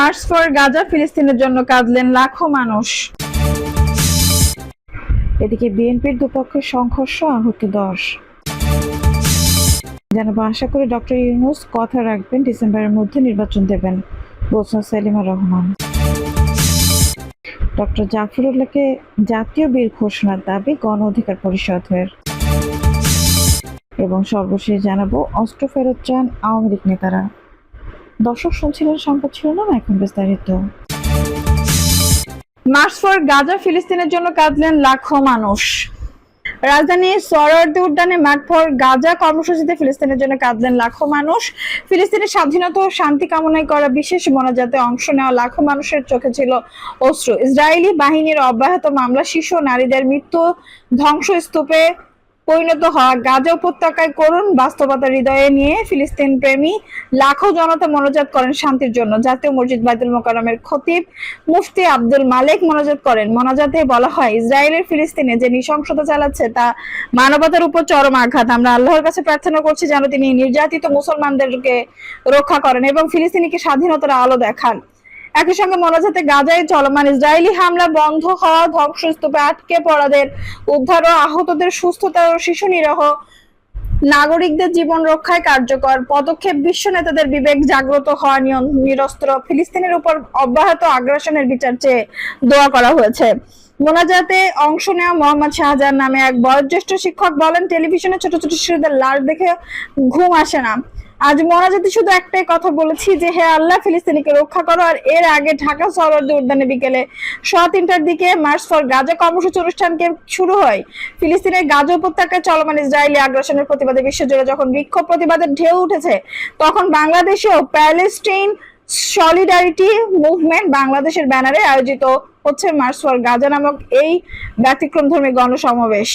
March for Gaza, ফিলিস্তিনের জন্য কাঁদলেন লাখো মানুষ। এদিকে বিএনপির দুপক্ষের সংঘর্ষ আহত দশ। জানাব, আশা করি ডক্টর ইউনুস কথা রাখবেন, ডিসেম্বরের মধ্যে নির্বাচন দেবেন, বলছেন সেলিমা রহমান। ডক্টর জাফরুল্লাহকে জাতীয় বীর ঘোষণার দাবি গণ অধিকার পরিষদের। এবং সর্বশেষ জানাব, অস্ত্র ফেরত চান আওয়ামী লীগ নেতারা। দর্শক শুনছিলেন সংবাদ শিরোনাম, এখন বিস্তারিত। মার্চ ফর গাজা ফিলিস্তিনের জন্য কাঁদলেন লাখো মানুষ। রাজধানী সরওয়ার্দী উদ্যানে মাঠ ফর গাজা কর্মসূচিতে ফিলিস্তিনের জন্য কাঁদলেন লাখো মানুষ। ফিলিস্তিনের স্বাধীনতা ও শান্তি কামনায় করা বিশেষ মোনাজাতে অংশ নেওয়া লাখো মানুষের চোখে ছিল অশ্রু। ইসরায়েলি বাহিনীর অব্যাহত মামলা, শিশু নারীদের মৃত্যু ধ্বংসস্তূপে পরিণত হওয়া গাজা উপত্যকায় করুণ বাস্তবতা হৃদয়ে নিয়ে ফিলিস্তিন প্রেমী লাখো জনতা মনোজাত করেন শান্তির জন্য। জাতীয় মসজিদ বাইতুল মোকাররমের খতিব মুফতি আব্দুল মালিক মনোজাত করেন। মনোজাতে বলা হয়, ইসরায়েলের ফিলিস্তিনে যে নৃশংসতা চালাচ্ছে, তা মানবতার উপর চরম আঘাত। আমরা আল্লাহর কাছে প্রার্থনা করছি যেন তিনি নির্যাতিত মুসলমানদেরকে রক্ষা করেন এবং ফিলিস্তিনিকে স্বাধীনতার আলো দেখান। একই সঙ্গে মনোজাতে গাজায় চলমান ইসরায়েলি হামলা বন্ধ হওয়া ধ্বংসস্তূপে আটকে পড়াদের উদ্ধার ও আহতদের সুস্থতা ও শিশু নিরহ নাগরিকদের জীবন রক্ষায় কার্যকর। পদক্ষেপ বিশ্ব নেতাদের বিবেক জাগ্রত হওয়া নিরস্ত্র। ফিলিস্তিনের উপর অব্যাহত আগ্রাসনের বিচার চেয়ে দোয়া করা হয়েছে। মোনাজাতে অংশ নেওয়া মোহাম্মদ শাহজাহান নামে এক বয়োজ্যেষ্ঠ শিক্ষক বলেন, টেলিভিশনে ছোট ছোট শিশুদের লাশ দেখে ঘুম আসে না। আজ মোনাজাতে শুধু একটাই কথা বলেছি যে, হে আল্লাহ, ফিলিস্তিনিকে রক্ষা করো, আর এর আগে ঢাকা সরওয়ার্দী উদ্যানে বিকেলে সোয়া তিনটার দিকে মার্চ ফর গাজা কর্মসূচি অনুষ্ঠানকে শুরু হয়। ফিলিস্তিনের গাজা উপত্যকায় চলমান ইসরায়েলি আগ্রাসনের প্রতিবাদে বিশ্বজুড়ে যখন বিক্ষোভ প্রতিবাদের ঢেউ উঠেছে, তখন বাংলাদেশেও প্যালেস্টাইন সলিডারিটি মুভমেন্ট বাংলাদেশের ব্যানারে আয়োজিত হচ্ছে মার্চ ফর গাজা নামক এই ব্যতিক্রমধর্মী গণসমাবেশ।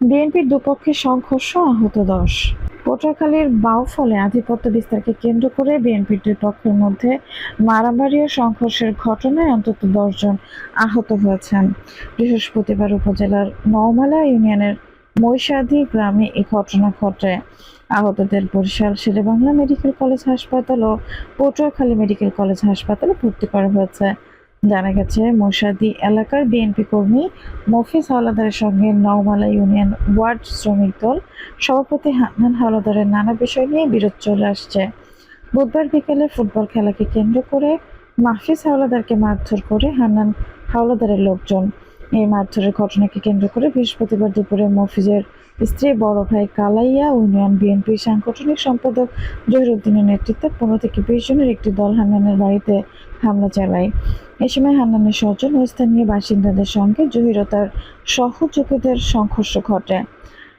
বিএনপির দুপক্ষের সংঘর্ষ আহত দশ। পটুয়াখালীর বাউফলে আধিপত্য বিস্তারকে কেন্দ্র করে বিএনপির দুই পক্ষের মধ্যে মারামারি ও সংঘর্ষের ঘটনায় অন্তত দশজন আহত হয়েছেন। বৃহস্পতিবার উপজেলার নওমালা ইউনিয়নের মৈশাদি গ্রামে এই ঘটনা ঘটে। আহতদের বরিশাল শেরেবাংলা মেডিকেল কলেজ হাসপাতাল ও পটুয়াখালী মেডিকেল কলেজ হাসপাতালে ভর্তি করা হয়েছে। জানা গেছে মৈশাদি এলাকার বিএনপি কর্মী মফিজ হাওলাদারের সঙ্গে নওমালা ইউনিয়ন ওয়ার্ড শ্রমিক দল সভাপতি হান্নান হাওলাদারের নানা বিষয় নিয়ে বিরোধ চলে আসছে। বুধবার বিকেলে ফুটবল খেলাকে কেন্দ্র করে মাহফিজ হাওলাদারকে মারধর করে হান্নান হাওলাদারের লোকজন। এই মারধরের ঘটনাকে কেন্দ্র করে বৃহস্পতিবার দুপুরে মফিজের স্ত্রী বড় ভাই কালাইয়া ইউনিয়ন বিএনপির সাংগঠনিক সম্পাদক জহিরুদ্দিনের নেতৃত্বে পনেরো থেকে বিশ জনের একটি দল হান্নানের বাড়িতে হামলা চালায়। এ সময় হান্নানের স্বজন ও স্থানীয় বাসিন্দাদের সঙ্গে জহির ও তার সহযোগীদের সংঘর্ষ ঘটে।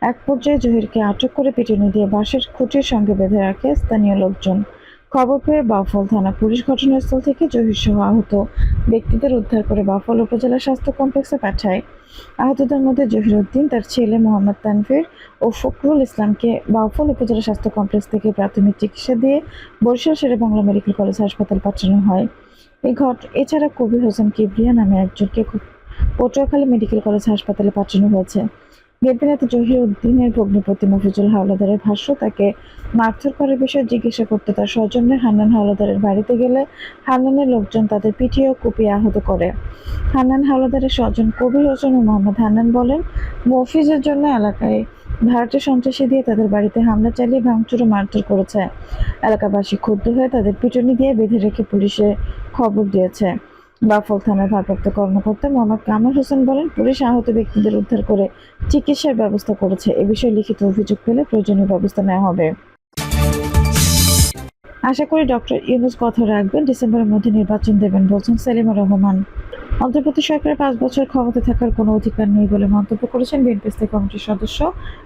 এক পর্যায়ে জহিরকে আটক করে পিটুনি দিয়ে বাঁশের খুঁটির সঙ্গে বেঁধে রাখে স্থানীয় লোকজন। খবর পেয়ে বাফল থানা পুলিশ ঘটনাস্থল থেকে জহির সহ আহত ব্যক্তিদের উদ্ধার করে বাফল উপজেলা স্বাস্থ্য কমপ্লেক্সে পাঠায়। আহতদের মধ্যে জহির উদ্দিন তার ছেলে মোহাম্মদ তানভীর ও ফখরুল ইসলামকে বাউফল উপজেলা স্বাস্থ্য কমপ্লেক্স থেকে প্রাথমিক চিকিৎসা দিয়ে বরিশাল শেরে বাংলা মেডিকেল কলেজ হাসপাতাল পাঠানো হয়। এই ঘট এছাড়া কবির হোসেন কিবরিয়া নামে একজনকে পটুয়াখালী মেডিকেল কলেজ হাসপাতালে পাঠানো হয়েছে। বিএনপি নেতা জহির উদ্দিনের ভগ্নিপতি মফিজুল হাওলাদারের ভাষ্য, তাকে মারধর করার বিষয়ে জিজ্ঞাসা করতে তার সৌজন্যে হান্নান হাওলাদারের বাড়িতে গেলে হান্নানের লোকজন তাদের পিটিয়ে ও কুপিয়ে আহত করে। হান্নান হাওলাদারের স্বজন কবির হোসেন ও মোহাম্মদ হান্নান বলেন, মফিজের জন্য এলাকায় ভারতীয় সন্ত্রাসী দিয়ে তাদের বাড়িতে হামলা চালিয়ে ভাঙচুর ও মারধর করেছে। এলাকাবাসী ক্ষুব্ধ হয়ে তাদের পিটুনি দিয়ে বেঁধে রেখে পুলিশে খবর দিয়েছে। বাফল থানার ভারপ্রাপ্ত কর্মকর্তা মোহাম্মদ কামাল হোসেন বলেন, পুলিশ আহত ব্যক্তিদের উদ্ধার করে চিকিৎসার ব্যবস্থা করেছে। এ বিষয়ে লিখিত অভিযোগ পেলে প্রয়োজনীয় ব্যবস্থা নেওয়া হবে। আশা করি ডক্টর ইউনুস কথা রাখবেন। ডিসেম্বরের মধ্যে নির্বাচন দেবেন বলছেন সেলিমা রহমান। অন্তর্বর্তী সরকারের পাঁচ বছর ক্ষমতা থাকার কোনো অধিকার নেই বলে মন্তব্য করেছেন বিএনপি স্থায়ী কমিটির সদস্য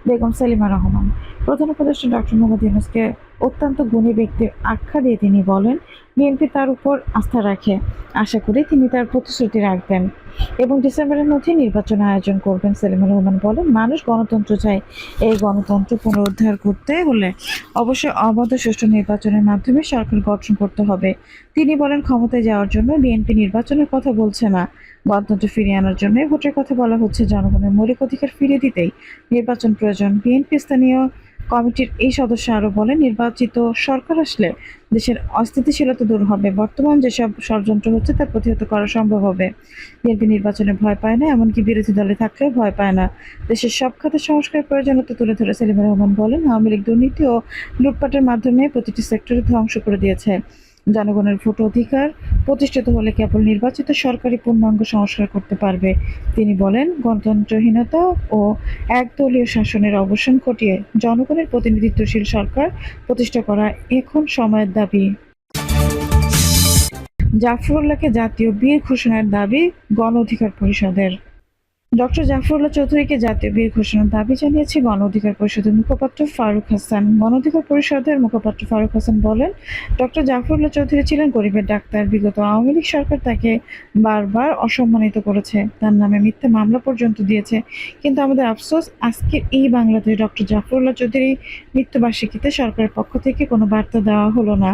বেগম সেলিমা রহমান। প্রধান উপদেষ্টা ডক্টর মোহাম্মদ ইউনুসকে অত্যন্ত গুণী ব্যক্তির আখ্যা দিয়ে তিনি বলেন, বিএনপি তার উপর আস্থা রাখে। আশা করি তিনি তার প্রতিশ্রুতি রাখবেন। এবং ডিসেম্বরের মধ্যে নির্বাচন আয়োজন করবেন সেলিমা রহমান বলেন, মানুষ গণতন্ত্র চায়। এই গণতন্ত্র পুনরুদ্ধার করতে হলে অবশ্যই অবাধ সুষ্ঠু নির্বাচনের মাধ্যমে সরকার গঠন করতে হবে। তিনি বলেন, ক্ষমতায় যাওয়ার জন্য বিএনপি নির্বাচনের কথা বলছে না। গণতন্ত্র ফিরিয়ে আনার জন্য ভোটের কথা বলা হচ্ছে। জনগণের মৌলিক অধিকার ফিরিয়ে দিতেই নির্বাচন প্রয়োজন। বিএনপি স্থানীয় কমিটির এই সদস্য আরও বলেন, নির্বাচিত সরকার আসলে দেশের অস্থিতিশীলতা দূর হবে। বর্তমান যেসব ষড়যন্ত্র হচ্ছে, তা প্রতিহত করা সম্ভব হবে। বিএনপি নির্বাচনে ভয় পায় না, এমনকি বিরোধী দলে থাকলেও ভয় পায় না। দেশের সব খাতে সংস্কার প্রয়োজনীয়তা তুলে ধরে সেলিম রহমান বলেন, আওয়ামী লীগ দুর্নীতি ও লুটপাটের মাধ্যমে প্রতিটি সেক্টরে ধ্বংস করে দিয়েছে। জনগণের ভোট অধিকার প্রতিষ্ঠিত হলে কেবল নির্বাচিত সরকারি পূর্ণাঙ্গ সংস্কার করতে পারবে। তিনি বলেন, গণতন্ত্রহীনতা ও একদলীয় শাসনের অবসান ঘটিয়ে জনগণের প্রতিনিধিত্বশীল সরকার প্রতিষ্ঠা করা এখন সময়ের দাবি। জাফরুল্লাহকে জাতীয় বীর ঘোষণার দাবি গণ অধিকার পরিষদের। ডক্টর জাফরুল্লাহ চৌধুরীকে জাতীয় বীর ঘোষণার দাবি জানিয়েছে গণ অধিকার পরিষদের মুখপাত্র ফারুক হাসান। গণ অধিকার পরিষদের মুখপাত্র ফারুক হাসান বলেন, ডক্টর জাফরুল্লাহ চৌধুরী ছিলেন গরিবের ডাক্তার। বিগত আওয়ামী লীগ সরকার তাকে বারবার অসম্মানিত করেছে। তার নামে মিথ্যে মামলা পর্যন্ত দিয়েছে। কিন্তু আমাদের আফসোস, আজকের এই বাংলাদেশ ডক্টর জাফরুল্লাহ চৌধুরী মৃত্যুবার্ষিকীতে সরকারের পক্ষ থেকে কোনো বার্তা দেওয়া হলো না।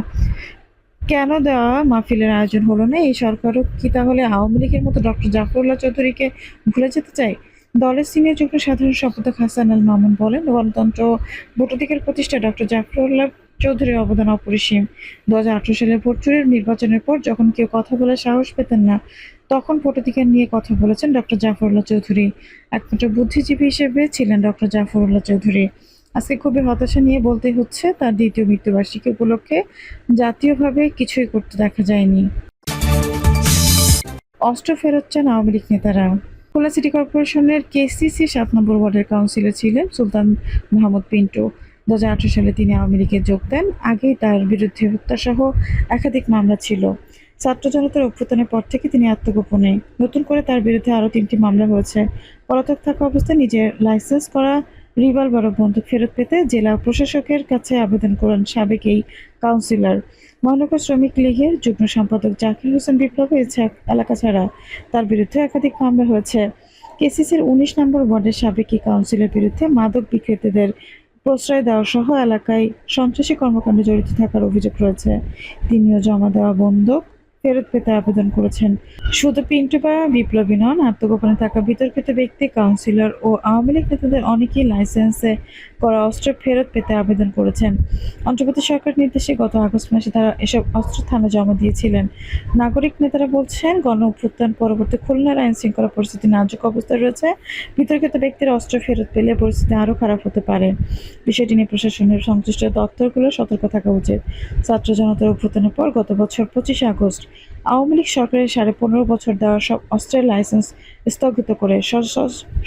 কেন দেওয়া মাহফিলের আয়োজন হলো না? এই সরকারও কি তাহলে আওয়ামী লীগের মতো ডক্টর জাফরুল্লাহ চৌধুরীকে ভুলে যেতে চায়? দলের সিনিয়র যুগ্ম সাধারণ সম্পাদক হাসান আল মামুন বলেন, গণতন্ত্র ভোটাধিকার প্রতিষ্ঠা ডক্টর জাফরুল্লাহ চৌধুরীর অবদান অপরিসীম। দু সালের ভোট নির্বাচনের পর যখন কেউ কথা বলার সাহস পেতেন না, তখন ভোটাধিকার নিয়ে কথা বলেছেন ডক্টর জাফরুল্লাহ চৌধুরী। একমাত্র বুদ্ধিজীবী হিসেবে ছিলেন ডক্টর জাফরুল্লাহ চৌধুরী। আজকে খুবই হতাশা নিয়ে বলতে হচ্ছে, তার দ্বিতীয় মৃত্যুবার্ষিকী উপলক্ষে জাতীয়ভাবে কিছুই করতে দেখা যায়নি। অস্ত্র ফেরত চান আওয়ামী লীগ নেতারা। খুলনা সিটি কর্পোরেশনের কেসিসি সাত নম্বর ওয়ার্ডের কাউন্সিলর ছিলেন সুলতান মোহাম্মদ পিন্টু। দু হাজার আঠারো সালে তিনি আওয়ামী লীগে যোগ দেন, আগেই তার বিরুদ্ধে হত্যাসহ একাধিক মামলা ছিল। ছাত্র জনতার অভ্যুত্থানের পর থেকে তিনি আত্মগোপনে। নতুন করে তার বিরুদ্ধে আরও তিনটি মামলা হয়েছে। পলাতক থাকা অবস্থায় নিজের লাইসেন্স করা রিভলভার ও বন্দুক ফেরত পেতে জেলা প্রশাসকের কাছে আবেদন করেন সাবেক এই কাউন্সিলর। মহানগর শ্রমিক লীগের যুগ্ম সম্পাদক জাকির হোসেন বিপ্লব এলাকা ছাড়া তার বিরুদ্ধে একাধিক মামলা হয়েছে। কেসিসির উনিশ নম্বর ওয়ার্ডের সাবেক কাউন্সিলের বিরুদ্ধে মাদক বিক্রেতাদের প্রশ্রয় দেওয়া সহ এলাকায় সন্ত্রাসী কর্মকাণ্ডে জড়িত থাকার অভিযোগ রয়েছে। তিনিও জমা দেওয়া বন্দুক ফেরত পেতে আবেদন করেছেন। শুধু পিন্টু বা বিপ্লবী নন, আত্মগোপনে থাকা বিতর্কিত ব্যক্তি কাউন্সিলর ও আওয়ামী লীগ নেতাদের অনেকেই লাইসেন্সে করা অস্ত্র ফেরত পেতে আবেদন করেছেন। অন্তর্বর্তী সরকার নির্দেশে গত আগস্ট মাসে তারা এসব অস্ত্র থানা জমা দিয়েছিলেন। নাগরিক নেতারা বলছেন, গণ অভ্যুত্থান পরবর্তী খুলনার আইন শৃঙ্খলা পরিস্থিতি নাজুক অবস্থায় রয়েছে। বিতর্কিত ব্যক্তিরা অস্ত্র ফেরত পেলে পরিস্থিতি আরও খারাপ হতে পারে। বিষয়টি নিয়ে প্রশাসনের সংশ্লিষ্ট দপ্তরগুলো সতর্ক থাকা উচিত। ছাত্র জনতার অভ্যুত্থানের পর গত বছর পঁচিশে আগস্ট আওয়ামী লীগ সরকারের সাড়ে পনেরো বছর দেওয়া সব অস্ত্রের লাইসেন্স স্থগিত করে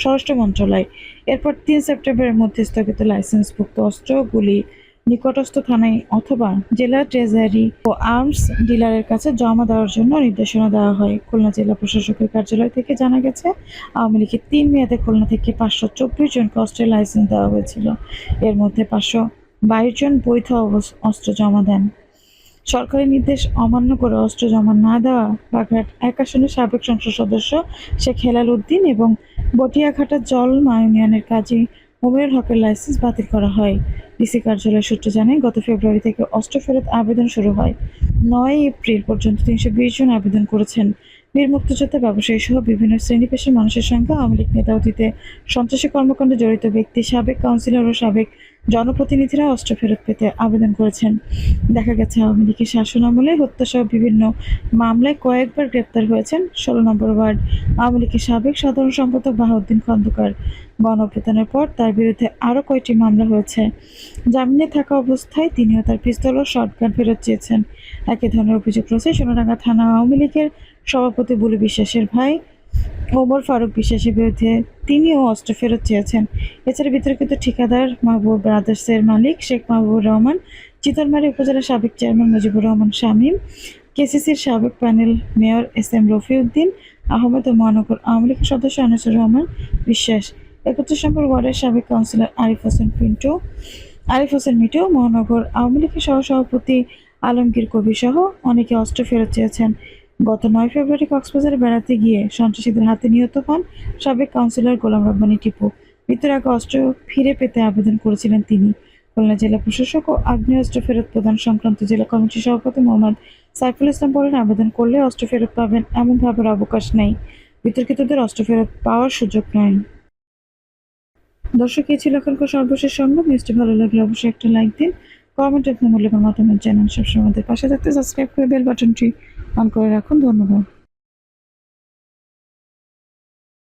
স্বরাষ্ট্র মন্ত্রণালয়। এরপর তিন সেপ্টেম্বরের মধ্যে স্থগিত লাইসেন্সভুক্ত অস্ত্রগুলি নিকটস্থ থানায় অথবা জেলা ট্রেজারি ও আর্মস ডিলারের কাছে জমা দেওয়ার জন্য নির্দেশনা দেওয়া হয়। খুলনা জেলা প্রশাসকের কার্যালয় থেকে জানা গেছে, আওয়ামী লীগের তিন মেয়াদে খুলনা থেকে পাঁচশো চব্বিশ জনকে অস্ত্রের লাইসেন্স দেওয়া হয়েছিল। এর মধ্যে পাঁচশো বাইশ জন বৈধ অস্ত্র জমা দেন। সরকারি নির্দেশ অমান্য করে অস্ত্র জমা না দেওয়া বাঘাট এক আসনের সাবেক সংসদ সদস্য শেখ হেলাল উদ্দিন এবং বটিয়াঘাটা জলমা ইউনিয়নের কাজী মোমিনুল হকের লাইসেন্স বাতিল করা হয়। ডিসি কার্যালয় সূত্র জানায়, গত ফেব্রুয়ারি থেকে অস্ত্র ফেরত আবেদন শুরু হয়। নয় এপ্রিল পর্যন্ত তিনশো বিশ জন আবেদন করেছেন। বীর মুক্তিযোদ্ধা ব্যবসায়ী সহ বিভিন্ন শ্রেণি পেশার মানুষের সঙ্গে আওয়ামী লীগ নেতা অতীতে সন্ত্রাসী কর্মকাণ্ডে জড়িত ব্যক্তি, সাবেক কাউন্সিলর ও সাবেক জনপ্রতিনিধিরা অস্ত্র ফেরত পেতে আবেদন করেছেন। দেখা গেছে, আওয়ামী লীগের শাসন আমলে হত্যাসহ বিভিন্ন মামলায় কয়েকবার গ্রেপ্তার হয়েছেন ষোলো নম্বর ওয়ার্ড আওয়ামী লীগের সাবেক সাধারণ সম্পাদক বাহাউদ্দিন খন্দকার। গণপ্রদানের পর তার বিরুদ্ধে আরও কয়েকটি মামলা হয়েছে। জামিনে থাকা অবস্থায় তিনিও তার পিস্তল ও শটগান ফেরত চেয়েছেন। একই ধরনের অভিযোগ রয়েছে সোনাডাঙ্গা থানা আওয়ামী লীগের সভাপতি বুলু বিশ্বাসের ভাই ওমর ফারুক বিশ্বাসের বিরুদ্ধে তিনিও অস্ত্র ফেরত চেয়েছেন। এছাড়া বিতর্কিত ঠিকাদার মাহবুব ব্রাদার্সের মালিক শেখ মাহবুবুর রহমান চিতলমারি উপজেলার সাবেক চেয়ারম্যান মুজিবুর রহমান শামীম, কেসিসির সাবেক panel mayor S M Rafiuddin, Ahmed ও মহানগর আওয়ামী লীগের সদস্য আনিসুর রহমান বিশ্বাস। একত্রিশ নম্বর ওয়ার্ডের সাবেক কাউন্সিলর আরিফ হোসেন পিন্টু, আরিফ হোসেন মিটু মহানগর আওয়ামী লীগের সহসভাপতি আলমগীর কবির সহ অনেকে অস্ত্র ফেরত চেয়েছেন। গত নয় ফেব্রুয়ারি কক্সবাজারে বেড়াতে গিয়ে সন্ত্রাসীদের হাতে নিহত হন সাবেক কাউন্সিলর গোলাম রব্বানী টিপু। মৃত্যুর আগে অস্ত্র ফিরে পেতে আবেদন করেছিলেন তিনি। খুলনা জেলা প্রশাসক ও আগ্নেয়াস্ত্র ফেরত প্রদান সংক্রান্ত জেলা কমিটির সভাপতি মোহাম্মদ সাইফুল ইসলাম বলেন, আবেদন করলে অস্ত্র ফেরত পাবেন এমন ভাবার অবকাশ নেই। বিতর্কিতদের অস্ত্র ফেরত পাওয়ার সুযোগ নয় দর্শক, এই ছিল এখনকার সর্বশেষ সংবাদ। নিউজটি ভালো লাগলে অবশ্যই একটা লাইক দিন। কমেন্ট মূল্যের মূল্যবান মতামত জানান সবসময় আমাদের পাশে থাকতে সাবস্ক্রাইব করে বেল বাটনটি অন করে রাখুন। ধন্যবাদ।